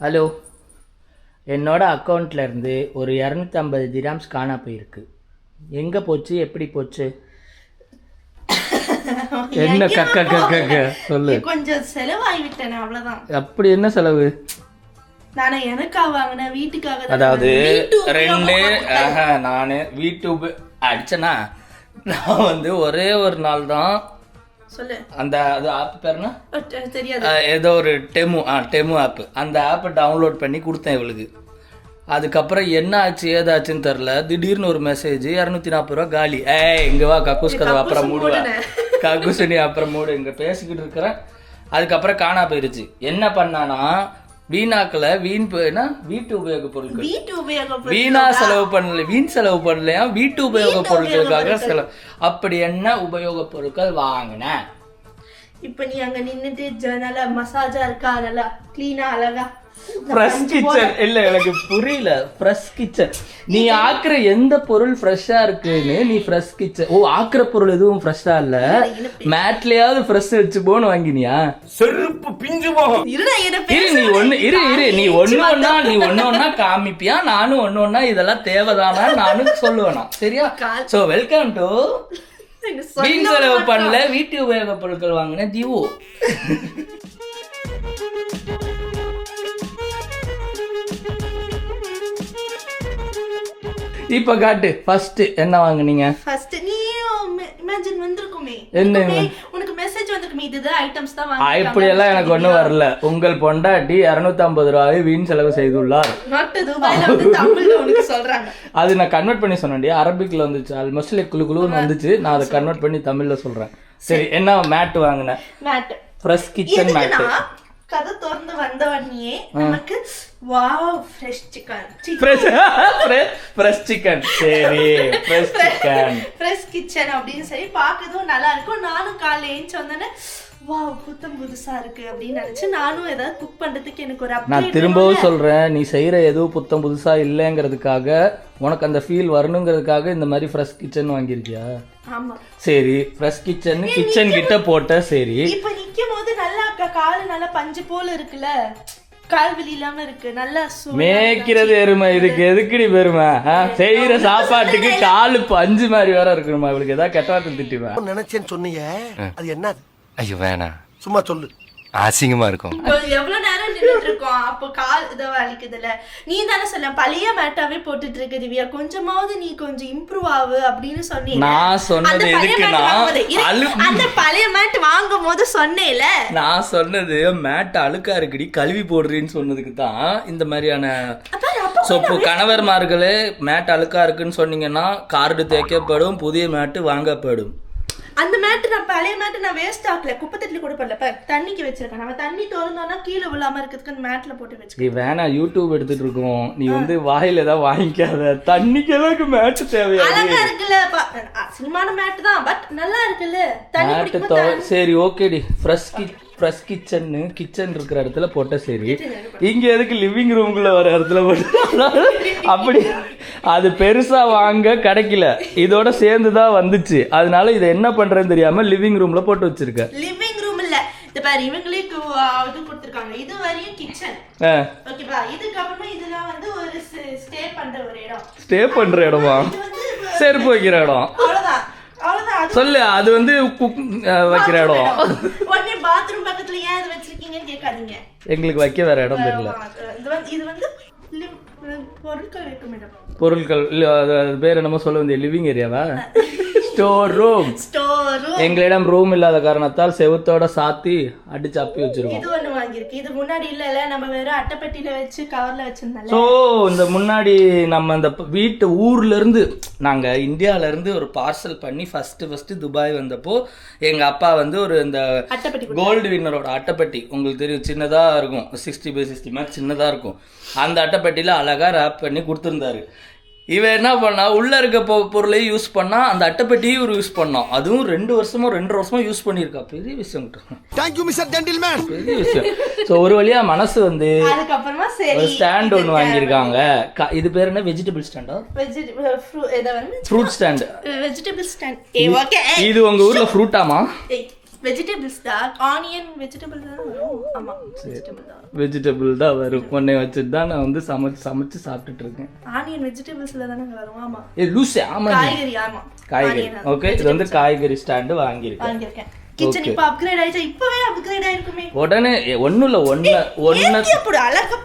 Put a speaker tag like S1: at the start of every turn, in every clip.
S1: Hello. என்னோட அக்கௌண்ட்ல இருந்து ஒரு இரநூத்தம்பது திராம்ஸ் காணா போயிருக்கு. எங்கே போச்சு? எப்படி போச்சு? என்ன கக்க கக்க கக்க? சொல்லு.
S2: கொஞ்சம் செலவாகி விட்டேன் அவ்வளவுதான்.
S1: அப்படி என்ன செலவு?
S2: நானே எனக்காக வாங்கினேன் வீட்டுக்காக
S1: அதாவது ரெண்டு ஆஹா, நானு வீட்டு அடிச்சனா? நான் வந்து ஒரே ஒரு நாள் தான்
S2: சொல்லு.
S1: அந்த அது ஆப் பேர் என்ன
S2: அஹ் தெ- தெரியாது.
S1: அஹ் ஏதோ ஒரு டெமு ஆ டெமு ஆப் அந்த ஆப்பை டவுன்லோட் பண்ணி கொடுத்தேன் இவளுக்கு. அதுக்கப்புறம் என்ன ஆச்சு ஏதாச்சுன்னு தெரில திடீர்னு ஒரு மெசேஜ் இரநூத்தி நாற்பது ரூபா காலி. ஏய் இங்க வா கக்கூஸ் கதவை அப்புறம் மூடுவா கக்கூஸ் நீ அப்புறம் மூடு. இங்க பேசிக்கிட்டு இருக்கிறேன் அதுக்கப்புறம் காணா போயிருச்சு. என்ன பண்ணானா வீணாக்கல வீண் வீட்டு உபயோக பொருட்கள். வீணா செலவு பண்ணல வீண் செலவு பண்ணலையா? வீட்டு உபயோக பொருட்களுக்காக செலவு. அப்படி என்ன உபயோக பொருட்கள் வாங்கினேன்
S2: இப்ப நீ அங்க நின்னுட்டு நல்லா மசாஜா இருக்கா? நல்லா கிளீனா அழகா.
S1: ஃப்ரெஷ் கிச்சன் இல்ல எனக்கு புரியல. ஃப்ரெஷ் கிச்சன் நீ ஆக்குற எந்த பொருள் ஃப்ரெஷ்ஷா இருக்குன்னு நீ ஃப்ரெஷ் கிச்சன் ஓ ஆக்குற பொருள் எதுவும் ஃப்ரெஷ்ஷா இல்ல? மேட்லயாவது ஃப்ரெஷ் வச்சு போன்னு வாங்கினியா?
S2: இருடா என்ன
S1: இரு நீ ஒண்ணு இரு இரு. நீ ஒண்ணு ஒண்ணா நீ ஒண்ணு ஒண்ணா காமிப்பியா? நானும் ஒண்ணு ஒண்ணா இதெல்லாம் தேவைதானா? நானும் சொல்லுவேனா. சரியா? சோ வெல்கம் டு வீண் செலவு பண்ணல வீட்டு உபயோக பொருட்கள் வாங்கினேன் திவு. இப்ப காட்டு ஃபர்ஸ்ட் என்ன வாங்குனீங்க?
S2: ஃபர்ஸ்ட் நீ இமேஜின் வந்திருக்குமே.
S1: என்ன
S2: உனக்கு மெசேஜ் வந்திருக்குமே. இதுதான் ஐட்டம்ஸ் தான் வாங்கி
S1: இப்படி எல்லாம் எனக்கு ஒண்ணும் வரல. உங்கள் பொண்டாட்டி இருநூத்தி ஐம்பது ரூபாய் வீண் செலவு செய்துள்ளார். அது நான் கன்வெர்ட் பண்ணி சொன்னேன் அரபிக்ல வந்துச்சு. ஆல்மோஸ்ட் லைக் குழு குழுன்னு வந்துச்சு. நான் அதை கன்வெர்ட் பண்ணி தமிழ்ல சொல்றேன். சரி என்ன மேட் வாங்கினேன்
S2: மேட்
S1: ஃப்ரெஷ் கிச்சன் மேட்
S2: கதை திறந்து வந்த உடனே நமக்கு wow fresh chicken
S1: fresh fresh chicken சரி ஃப்ரெஷ் சிக்கன்
S2: ஃப்ரெஷ் கிச்சன் அப்படின்னு சொல்லி பார்க்கறதும் நல்லா இருக்கும். நானும் காலைல ஏஞ்சி வந்தோடனே வாவ் புத்தம் புதுசா இருக்கு அப்படின்னு நினைச்சு நானும் ஏதாவது குக் பண்றதுக்கு எனக்கு ஒரு
S1: நான் திரும்பவும் சொல்றேன் நீ செய்யற எதுவும் புத்தம் புதுசா இல்லைங்கிறதுக்காக உனக்கு அந்த ஃபீல் வரணுங்கிறதுக்காக இந்த மாதிரி ஃப்ரெஷ் கிச்சன் வாங்கியிருக்கியா?
S2: ஆமா.
S1: சரி ஃப்ரெஷ் கிச்சன் கிச்சன் கிட்ட போட்ட சரி.
S2: இப்ப நிக்கும் போது நல்லா காலு நல்லா பஞ்சு போல இருக்குல்ல. கால் வலி இல்லாம இருக்கு. நல்லா சு
S1: மேய்க்கிறது எருமை. இதுக்கு எதுக்குடி பெருமை? செய்யற சாப்பாட்டுக்கு காலு பஞ்சு மாதிரி வேற இருக்கணுமா? இவளுக்கு ஏதாவது கெட்ட வார்த்தை திட்டுவேன்
S3: நினைச்சேன்னு சொன்னீங்க. அது என்னது?
S4: ஐயோ வேணாம்.
S3: சும்மா சொல்லு.
S4: அசிங்கமா இருக்கும்.
S2: எவ்வளவு நேரம் நின்னுட்டு இருக்கோம் அப்போ கால் இதை வலிக்குதுல்ல. நீ தானே சொல்ல பழைய மேட்டாவே போட்டுட்டு இருக்க திவ்யா. கொஞ்சமாவது நீ கொஞ்சம் இம்ப்ரூவ் ஆகு அப்படின்னு சொன்னீங்க.
S1: நான் சொன்னது எதுக்குன்னா,
S2: அந்த பழைய மேட் வாங்கும் போது சொன்னேல.
S1: நான் சொன்னது மேட் அழுக்கா இருக்குடி கழுவி போடுறேன்னு சொன்னதுக்கு தான் இந்த மாதிரியான ஸோ இப்போ கணவர்மார்களே மேட் அழுக்கா இருக்குன்னு சொன்னீங்கன்னா கார்டு தேய்க்கப்படும் புதிய மேட்டு வாங்கப்படும்.
S2: அந்த மேட் நான் பழைய மேட் நான் வேஸ்ட் ஆக்கல. குப்பை தட்டில கூட பண்ணல தண்ணிக்கு வச்சிருக்கேன். நம்ம தண்ணி திறந்தோம்னா கீழே விழாம இருக்கிறதுக்கு அந்த மேட்ல போட்டு வச்சிருக்கேன்
S1: நீ வேணா யூடியூப் எடுத்துட்டு இருக்கோம். நீ வந்து வாயில ஏதாவது வாங்கிக்காத. தண்ணிக்கு எதாவது மேட்ச் தேவையா
S2: அழகா இருக்குல்ல. அசிங்கமான மேட் தான். பட் நல்லா இருக்குல்ல. தண்ணி
S1: மேட்டு சரி ஓகேடி ஃப்ரெஷ் கி ஃப்ரெஷ் கிச்சன்னு கிச்சன் இருக்கிற இடத்துல போட்ட சரி. இங்க எதுக்கு லிவிங் ரூம்குள்ள வர இடத்துல போட்டு அப்படி அது பெருசா வாங்க கிடைக்கல. இதோட சேர்ந்து தான் வந்துச்சு. அதனால இதை என்ன பண்றேன்னு தெரியாம லிவிங் ரூம்ல போட்டு வச்சிருக்க.
S2: லிவிங் ரூம் இல்ல. இது பாரு இவங்களே இது கொடுத்துருக்காங்க. இது வரையும் கிச்சன்
S1: ஆ.
S2: ஓகேவா இதுக்கப்புறமா இதெல்லாம் வந்து ஒரு ஸ்டே பண்ற ஒரு இடம்.
S1: ஸ்டே பண்ற இடமா? செருப்பு வைக்கிற இடம். சொல்லு அது வந்து குக் வைக்கிற இடம்
S2: உடனே பாத்ரூம் பக்கத்துல ஏன் இது வச்சிருக்கீங்கன்னு கேட்காதீங்க.
S1: எங்களுக்கு வைக்க வேற இடம் தெரியல.
S2: இது வந்து பொருட்கள்
S1: பேர் என்னமோ சொல்ல வந்திய லிவிங் ஏரியாவா ஸ்டோர் ரூம்
S2: ஸ்டோர்
S1: எங்களிடம் ரூம் இல்லாத காரணத்தால் செவுத்தோட சாத்தி அடிச்சு அப்பி வச்சிருக்கோம்
S2: வாங்கியிருக்கு. இது முன்னாடி இல்லல நம்ம வெறும் அட்டைப்பெட்டியில வச்சு கவர்ல வச்சிருந்தால
S1: ஸோ இந்த முன்னாடி நம்ம இந்த வீட்டு ஊர்ல இருந்து நாங்க இந்தியால இருந்து ஒரு பார்சல் பண்ணி ஃபர்ஸ்ட் ஃபர்ஸ்ட் துபாய் வந்தப்போ எங்க அப்பா வந்து ஒரு இந்த
S2: அட்டைப்பெட்டி
S1: கோல்டு வின்னரோட அட்டைப்பெட்டி. உங்களுக்கு தெரியும் சின்னதா இருக்கும். சிக்ஸ்டி பை சிக்ஸ்டி மாதிரி சின்னதா இருக்கும். அந்த அட்டைப்பெட்டியில அழகா ரேப் பண்ணி கொடுத்துருந்தாரு. இவன் என்ன பண்ணா உள்ள இருக்க பொ பொருளையும் யூஸ் பண்ணா அந்த அட்டைப்பெட்டியும் இவர் யூஸ் பண்ணான் அதுவும் ரெண்டு வருஷமோ ரெண்டு வருஷமா யூஸ் பண்ணியிருக்கா. பெரிய விஷயம்
S3: தேங்க்யூ மிஸ்டர் ஜென்டில்மேன்
S1: பெரிய விஷயம். ஸோ ஒரு வழியா மனசு வந்து
S2: அதுக்கப்புறமா சரி
S1: ஒரு ஸ்டாண்ட் ஒன்று வாங்கியிருக்காங்க. க- இது பேர் என்ன? வெஜிடபிள் ஸ்டாண்டா
S2: வெஜிடபிள் இதை வந்து
S1: ஃப்ரூட் ஸ்டாண்டு
S2: வெஜிடபிள் ஸ்டாண்ட் ஏ ஓகே
S1: இது உங்க ஊர்ல ஃப்ரூட்டாமா
S2: ஏய் வெஜிடபிள்ஸ் தான். ஆனியன் வெஜிடபிள் தான். வரும் ஆமா வெஜிடபிள் தான்.
S1: வெஜிடபிள் தான் வரும் உன்னை வச்சுட்டு தான் நான் வந்து சமைச்சு சமைச்சு சாப்பிட்டுட்டு இருக்கேன்
S2: ஆனியன் வெஜிடபிள்ஸ்ல தானே வரும் ஆமா.
S1: ஏ லூசு ஆமா.
S2: காய்கறி ஆமா.
S1: காய்கறி. ஓகே இது வந்து காய்கறி ஸ்டாண்டு வாங்கியிருக்கேன்.
S2: வாங்கியிருக்கேன். கிச்சன் இப்ப அப்கிரேட் ஆயிடுச்சு. இப்பவே அப்கிரேட் ஆயிருக்குமே.
S1: உடனே ஒண்ணும் இல்ல ஒன்னு
S2: ஏத்தி அப்படி அழகா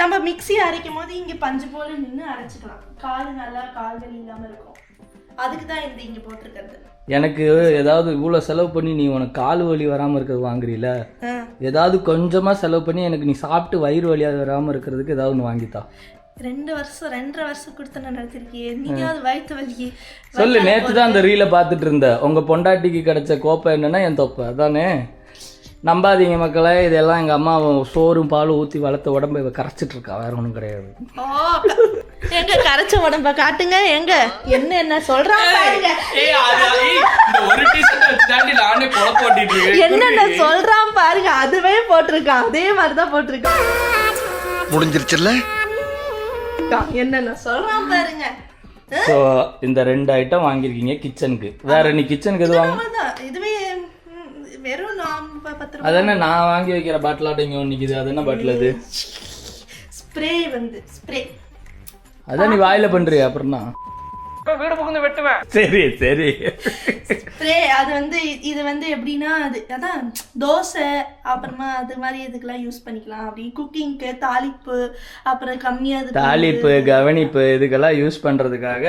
S2: நம்ம மிக்ஸி அரைக்கும் போது இங்க பஞ்சு போல நின்னு அரைச்சுக்கலாம். கால் நல்லா கால் வலி இல்லாம இருக்கும். அதுக்கு தான் இந்த இங்க போட்டிருக்கிறது.
S1: எனக்கு ஏதாவது இவ்வளோ செலவு பண்ணி நீ உனக்கு கால் வலி வராமல் இருக்கிறது வாங்குறீல. ஏதாவது கொஞ்சமாக செலவு பண்ணி எனக்கு நீ சாப்பிட்டு வயிறு வலியாக வராமல் இருக்கிறதுக்கு ஏதாவது ஒன்று வாங்கித்தா.
S2: ரெண்டு வருஷம் ரெண்டரை வருஷம் கொடுத்து நான் நடத்திருக்கியே. நீயாவது வயிற்று வலி
S1: சொல்லு நேற்று தான் அந்த ரீலை பார்த்துட்டு இருந்த. உங்கள் பொண்டாட்டிக்கு கிடைச்ச கோப்பை என்னன்னா என் தொப்பை. அதானே? நம்பாதீங்க மக்களே இதெல்லாம் எங்கள் அம்மா சோறும் பாலும் ஊற்றி வளர்த்த உடம்பை இவ கரைச்சிட்டு இருக்கா. வேற ஒன்றும் கிடையாது.
S2: எங்க கரைச்ச உடம்ப காட்டுங்க எங்க? என்ன என்ன?
S1: போட்டிட்டு
S2: என்னென்ன சொல்றான் பாருங்க அதுவே போட்டிருக்கான். அதே மாதிரிதான் போட்டிருக்கான்.
S3: முடிஞ்சிருச்சுல்ல?
S2: என்னென்ன சொல்றான் பாருங்க.
S1: ஸோ இந்த ரெண்டு ஐட்டம் வாங்கியிருக்கீங்க கிச்சனுக்கு வேற நீ கிச்சனுக்கு எது வாங்க
S2: இதுவே வெறும்
S1: அதென்ன நான் வாங்கி வைக்கிற பாட்டிலாட்டம் இங்கே நிற்கிது அது என்ன பாட்டில் அது?
S2: ஸ்ப்ரே வந்து ஸ்ப்ரே
S1: அதான் நீ வாயில பண்றியா? அப்புறம்னா வீடு புகுந்து வெட்டுவேன். சரி சரி.
S2: ஸ்ப்ரே அது வந்து இது வந்து எப்படின்னா அது அதான் தோசை அப்புறமா அது மாதிரி இதுக்கெல்லாம் யூஸ் பண்ணிக்கலாம். அப்படி குக்கிங்க்கு தாளிப்பு அப்புறம் கம்மியா இது
S1: தாளிப்பு கவனிப்பு இதுக்கெல்லாம் யூஸ் பண்றதுக்காக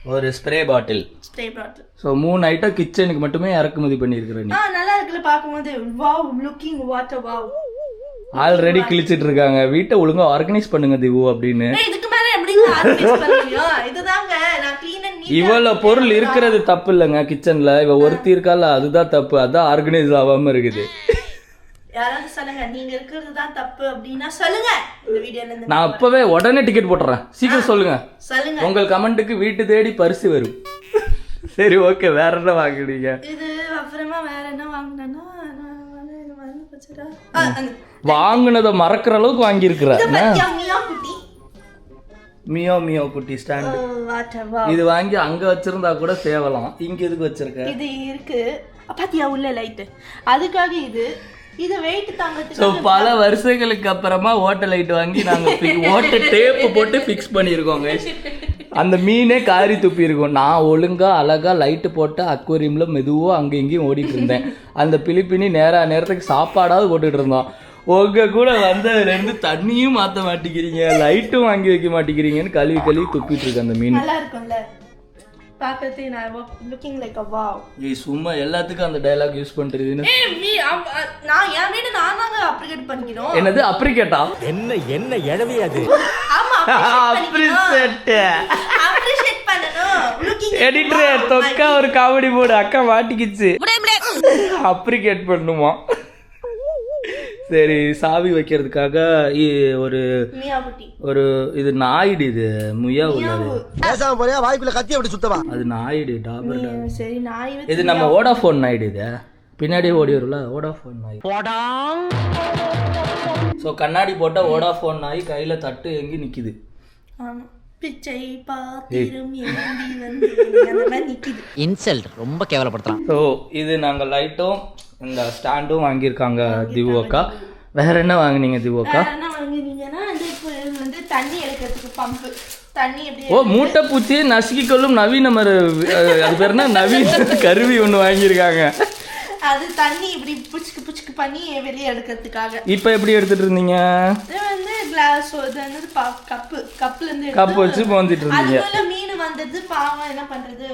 S1: ஒரு spray bottle
S2: spray bottle
S1: so மூணு ஐட்டம் கிச்சனுக்கு மட்டுமே இறக்குமதி பண்ணியிருக்கிற நீ.
S2: ஆ நல்லா இருக்குல்ல பார்க்கும்போது. Wow looking water wow
S1: already கிழிச்சிட்டு இருக்காங்க வீட்டை ஒழுங்கா ஆர்கனைஸ் பண்ணுங்க திவு அப்படின்னு.
S2: இதுக்கு மேல ஆர்கனைஸ் முடியும் இதுதாங்க. நான் க்ளீன் அண்ட் நீட்
S1: இவ்வளவு பொருள் இருக்கிறது தப்பு இல்லைங்க கிச்சன்ல இவ ஒருத்தி இருக்கால அதுதான் தப்பு. அதான் ஆர்கனைஸ் ஆகாம இருக்குது.
S2: யாராவது சொல்லுங்க நீங்க இருக்கிறது தான் தப்பு அப்படின்னா சொல்லுங்க. இந்த வீடியோல இருந்து
S1: நான் அப்பவே உடனே டிக்கெட் போட்டுறேன். சீக்கிரம் சொல்லுங்க.
S2: சொல்லுங்க.
S1: உங்கள் கமெண்ட்டுக்கு வீட்டு தேடி பரிசு வரும். சரி ஓகே வேற என்ன வாங்குறீங்க
S2: இது அப்புறமா வேற என்ன வாங்கினேன்னா
S1: வாங்குனதை மறக்கிற அளவுக்கு வாங்கியிருக்கிற.
S2: மியா
S1: மியோ மியோ குட்டி ஸ்டாண்ட் இது வாங்கி அங்க வச்சிருந்தா கூட தேவலாம் இங்க எதுக்கு வச்சிருக்க?
S2: இது இருக்கு. பாத்தியா உள்ள லைட் அதுக்காக இது இது வெயிட்
S1: ஸோ
S2: தாங்கிறதுக்கு
S1: பல வருஷங்களுக்கு அப்புறமா ஓட்ட லைட் வாங்கி நாங்க fi- ஓட்ட டேப்பு போட்டு ஃபிக்ஸ் பண்ணியிருக்கோம் guys. அந்த மீனே காரி துப்பி இருக்கும். நான் ஒழுங்கா அழகா லைட்டு போட்டு அக்வரியம்ல மெதுவா அங்க இங்கேயும் ஓடிட்டு இருந்தேன். அந்த பிலிப்பினி நேரா நேரத்துக்கு சாப்பாடாவது போட்டுட்டு இருந்தோம். உங்க கூட வந்ததுல இருந்து தண்ணியும் மாத்த மாட்டேங்கிறீங்க லைட்டும் வாங்கி வைக்க மாட்டேங்கிறீங்கன்னு கழுவி கழுவி துப்பிட்டு இருக்கு அந்த மீன்.
S2: நல்லா இருக்கும்ல? பார்க்கறதுக்கு நான் லுக்கிங் லைக் அ வாவ்
S1: ஏய் சும்மா எல்லாத்துக்கும் அந்த டயலாக் யூஸ் பண்றதுன்னு.
S2: ஏய் மீ நான் என் வீடு நான் தாங்க அப்ரிகேட் பண்ணிக்கிறோம்
S1: என்னது அப்படி கேட்டா
S5: என்ன என்ன எழவி அது?
S2: ஆமா
S1: அப்ரிசெட்
S2: அப்ரிஷியேட் பண்ணணும். லுக்கிங்
S1: எடிட்டர் தொக்கா ஒரு காமெடி போடு அக்கா மாட்டிக்கிச்சு. அப்ரிகேட் பண்ணுமா? சரி சாவி வைக்கிறதுக்காக ஒரு ஒரு இது நாயுடு இது முயா உள்ளது.
S3: பேசாம போறியா? வாய்க்குள்ள கத்தி அப்படி சுத்தவா?
S1: அது நாயுடு டாபர்
S2: சரி இவ-
S1: இது நம்ம ஓடாஃபோன் நாயுடு இது. பின்னாடி ஓடி வரும்ல ஓடாஃபோன் நாய். ஸோ கண்ணாடி போட்ட ஓடாஃபோன் நாய் கையில தட்டு எங்கி நிக்குது.
S2: ஆமா. பிச்சை பாத்திரம் ஏந்தி வந்து அந்த மாதிரி நிக்குது.
S6: இன்சல்ட் ரொம்ப கேவலப்படுத்துறான்.
S1: ஸோ இது நாங்கள் லைட்டும் இந்த ஸ்டாண்டும் வாங்கியிருக்காங்க திவு அக்கா வேற என்ன வாங்குனீங்க திவு அக்கா
S2: என்ன வாங்குனீங்கன்னா இப்போ வந்து தண்ணி எடுக்கிறதுக்கு பம்பு
S1: ஓ மூட்டை பூச்சி நசுக்கி கொள்ளும் நவீன அஹ், அது பேர் என்ன? நவீன கருவி ஒன்று வாங்கியிருக்காங்க.
S2: அது தண்ணி இப்படி புச்சுக்கு புச்சுக்கு பண்ணி வெளியே எடுக்கிறதுக்காக.
S1: இப்போ எப்படி எடுத்துட்டு இருந்தீங்க?
S2: இது வந்து கிளாஸ் இது வந்து கப்பு கப்ல இருந்து
S1: கப் வச்சு மோந்திட்டு இருந்தீங்க.
S2: மீன் வந்தது பாவம் என்ன பண்றது?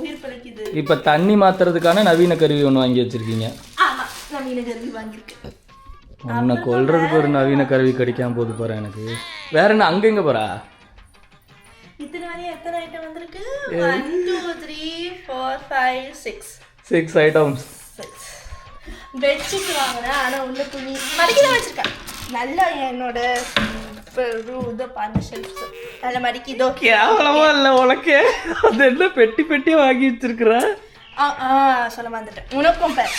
S2: உயிர் பிழைக்குது
S1: இப்போ தண்ணி மாத்துறதுக்கான நவீன கருவி ஒன்று வாங்கி வச்சிருக்கீங்க.
S2: ஆமா நான் மீன் கருவி வாங்கியிருக்கேன்.
S1: உன்னை கொல்றதுக்கு ஒரு நவீன கருவி கிடைக்காம போது போற எனக்கு. வேற என்ன அங்க எங்க போறா?
S2: இத்தனை வரையும் எத்தனை ஐட்டம் வந்திருக்கு? One two three four five six
S1: six items
S2: bedsheet வாங்கினேன் ஆனா உள்ள துணி மடிக்கி வச்சிருக்கேன். நல்லா என்னோட நல்ல மடிக்கி இதோ
S1: கேவலமா இல்ல உனக்கு? அது என்ன பெட்டி பெட்டியா வாங்கி வச்சிருக்கிற?
S2: சொல்ல வந்துட்டேன் உனக்கும் பேர்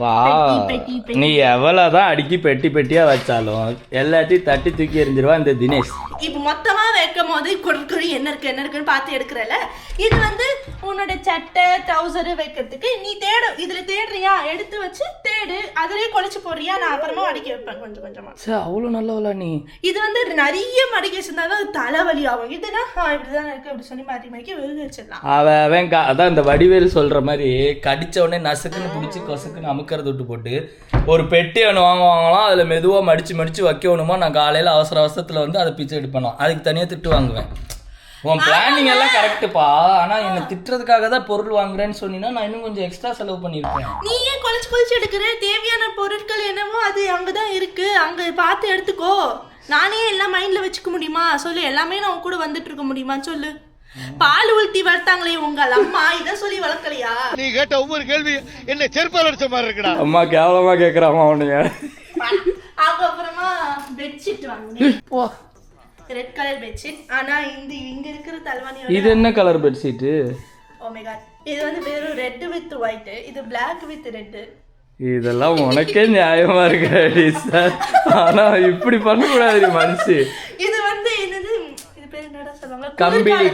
S1: வா. நீ எவ்வளவுதான் அடுக்கி பெட்டி பெட்டியா வச்சாலும் எல்லாத்தையும் தட்டி தூக்கி எறிஞ்சிருவா இந்த தினேஷ்.
S2: இப்போ மொத்தமா வைக்கும் போது கொடுக்கறி என்ன இருக்கு என்ன இருக்குன்னு பார்த்து எடுக்கிறல. இது வந்து உன்னோட சட்டை ட்ரௌசரு வைக்கிறதுக்கு நீ தேடு இதுல தேடுறியா? எடுத்து வச்சு தேடு. அதுலயே குழச்சு போடுறியா? நான் அப்புறமா அடிக்க வைப்பேன். கொஞ்சம் கொஞ்சமா.
S1: சே அவ்வளோ நல்லவளா நீ.
S2: இது வந்து நிறைய மடிக்க வச்சிருந்தாலும் தலைவலி ஆகும். இதுனா இப்படிதான் இருக்கு அப்படி சொல்லி மாற்றி மாற்றி வெறுது வச்சிடலாம்.
S1: அவன் அதான் இந்த வடிவேல் சொல்ற மாதிரி கடிச்ச உடனே நசுக்குன்னு பிடிச்சி கொசுக்குன்னு அமுக்கிறத விட்டு போட்டு ஒரு பெட்டி ஒன்று வாங்குவாங்களாம் அதில் மெதுவாக மடிச்சு மடிச்சு வைக்கணுமா? நான் காலையில் அவசர அவசரத்தில் வந்து அதை பிச்சை எடுப்பேன்? அதுக்கு தனியாக திட்டு வாங்குவேன். உன் பிளானிங் எல்லாம் கரெக்டுப்பா ஆனால் என்னை திட்டுறதுக்காக தான் பொருள் வாங்குறேன்னு சொன்னீங்கன்னா நான் இன்னும் கொஞ்சம் எக்ஸ்ட்ரா செலவு பண்ணியிருப்பேன்.
S2: நீ ஏன் குழச்சு குழச்சு எடுக்கிற? தேவையான பொருட்கள் என்னவோ அது அங்கதான் இருக்கு. அங்க பார்த்து எடுத்துக்கோ. நானே எல்லாம் மைண்ட்ல வச்சுக்க முடியுமா? சொல்லு எல்லாமே நான் கூட வந்துட்டு இருக்க முடியுமா சொல்லு. பால் ஊத்தி வளர்த்தாங்களே உங்கள் அம்மா இதை சொல்லி வளர்க்கலையா?
S3: நீ கேட்ட ஒவ்வொரு கேள்வி என்ன செருப்பால் அடிச்ச மாதிரி இருக்குடா.
S1: அம்மா கேவலமாக கேட்குறாமா உன்னைய.
S2: அதுக்கப்புறமா பெட்ஷீட் வாங்கினேன். ரெட் கலர் பெட்ஷீட் ஆனா இந்த இங்க இருக்கிற தலைவாணியோட
S1: இது என்ன கலர்
S2: my god. இது வந்து வெறும் ரெட் வித் ஒயிட் இது Black வித் ரெட்
S1: இதெல்லாம் உனக்கே நியாயமா இருக்கு சார் ஆனா இப்படி பண்ணக்கூடாது மனுஷி
S2: இது வந்து என்னது இது பேர் என்னடா சொல்லுவாங்க
S1: கம்பிளி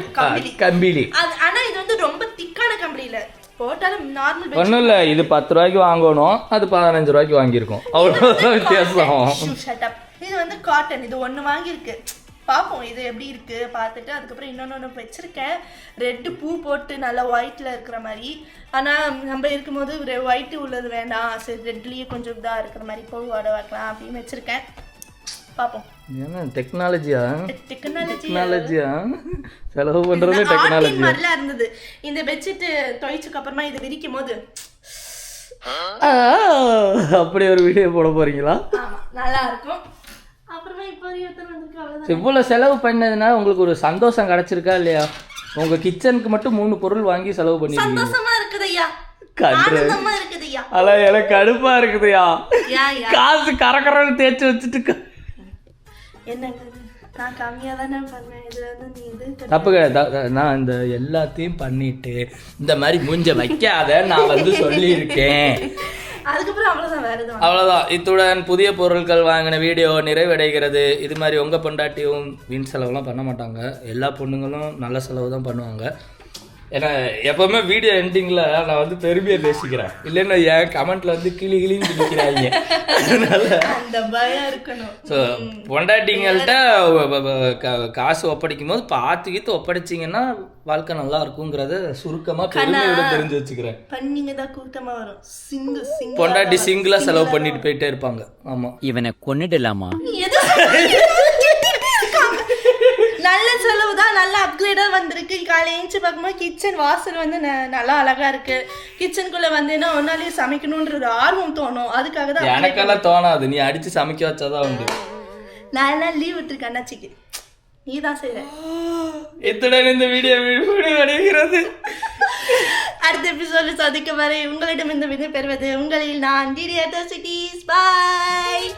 S2: கம்பிளி ஆனா இது வந்து ரொம்ப திக்கான கம்பளி இல்ல போட்டாலும் நார்மல்
S1: ஒன்றும் இல்லை இது பத்து ரூபாய்க்கு வாங்கணும் அது பதினஞ்சு ரூபாய்க்கு வாங்கியிருக்கோம். அவ்வளோதான் வித்தியாசம்.
S2: இது வந்து காட்டன் இது ஒண்ணு வாங்கியிருக்கு. பார்ப்போம் இது எப்படி இருக்கு? பார்த்துட்டு அதுக்கப்புறம் இன்னொன்று ஒன்று வச்சிருக்கேன். ரெட்டு பூ போட்டு நல்லா ஒயிட்ல இருக்கிற மாதிரி. ஆனா நம்ம இருக்கும்போது ஒயிட்டு உள்ளது வேண்டாம். சரி ரெட்லயே கொஞ்சம் இதா இருக்கிற மாதிரி பூவோட வைக்கலாம் அப்படின்னு வச்சிருக்கேன். பார்ப்போம்
S1: என்ன டெக்னாலஜியா
S2: டெக்னாலஜி
S1: டெக்னாலஜியா செலவு பண்றது டெக்னாலஜி
S2: மாதிரிலாம் இருந்தது. இந்த பெட்ஷீட் துவைச்சுக்கு அப்புறமா இது விரிக்கும் போது
S1: அப்படி ஒரு வீடியோ போட போறீங்களா?
S2: நல்லா இருக்கும்
S1: இவ்வளோ செலவு பண்ணதுனால உங்களுக்கு ஒரு சந்தோஷம் கிடைச்சிருக்கா இல்லையா? உங்க கிச்சனுக்கு மட்டும் மூணு பொருள் வாங்கி செலவு பண்ணிருக்கீங்க.
S2: சந்தோஷமா இருக்குது ஐயா
S1: எனக்கு கடுப்பா இருக்குதுயா காசு கரக்கரன்னு தேய்ச்சி வச்சுட்டு?
S2: நான் கம்மியா தானே பண்ணேன். இதுல வந்து நீ இது
S1: தப்பு கிடையாது நான் இந்த எல்லாத்தையும் பண்ணிட்டு இந்த மாதிரி மூஞ்ச வைக்காத நான் வந்து சொல்லியிருக்கேன்.
S2: அதுக்கப்புறம் அவ்வளவுதான் வேற எதுவும்
S1: அவ்வளோதான் இத்துடன் புதிய பொருட்கள் வாங்கின வீடியோ நிறைவடைகிறது. இது மாதிரி உங்கள் பொண்டாட்டியும் வீண் செலவுலாம் பண்ண மாட்டாங்க. எல்லா பொண்ணுங்களும் நல்ல செலவு தான் பண்ணுவாங்க. ஏன்னா எப்பவுமே வீடியோ எண்டிங்கில் நான் வந்து பெருமையாக பேசிக்கிறேன். இல்லைன்னா என் கமெண்ட்ல வந்து கிளி கிளின்னு கிளிக்கிறாங்க அதனால
S2: அந்த பயம் இருக்கணும்.
S1: ஸோ பொண்டாட்டிங்கள்ட்ட காசு ஒப்படைக்கும் போது பார்த்து கீத்து ஒப்படைச்சிங்கன்னா வாழ்க்கை நல்லா இருக்குங்கிறத சுருக்கமாக பெருமையோட தெரிஞ்சு வச்சுக்கிறேன்.
S2: பண்ணீங்க தான் வரும்.
S1: பொண்டாட்டி சிங்கிளாக செலவு பண்ணிட்டு போயிட்டே இருப்பாங்க. ஆமாம்
S6: இவனை கொன்னுடலாமா?
S2: எது நல்ல செலவு தான் நல்ல அப்கிரேடா வந்திருக்கு. காலையில ஏஞ்சி பார்க்கும்போது கிச்சன் வாசல் வந்து ந- நல்லா அழகா இருக்கு. கிச்சனுக்குள்ள வந்தேன்னா ஒன்னாலேயே சமைக்கணுன்ற ஒரு ஆர்வம் தோணும். அதுக்காக தான்
S1: எனக்கெல்லாம் தோணாது. நீ அடிச்சு சமைக்க வச்சாதான் உண்டு.
S2: நான் எல்லாம் லீவ் விட்டுருக்கேன் அண்ணாச்சிக்கு. நீ தான் செய்ற.
S1: இத்துடன் இந்த வீடியோ முடிவடைகிறது
S2: அடுத்த எபிசோடு சந்திக்க வரை உங்களிடம் இந்த விதை பெறுவது உங்களில் நான் டிடிஆர் சிட்டிஸ் பாய்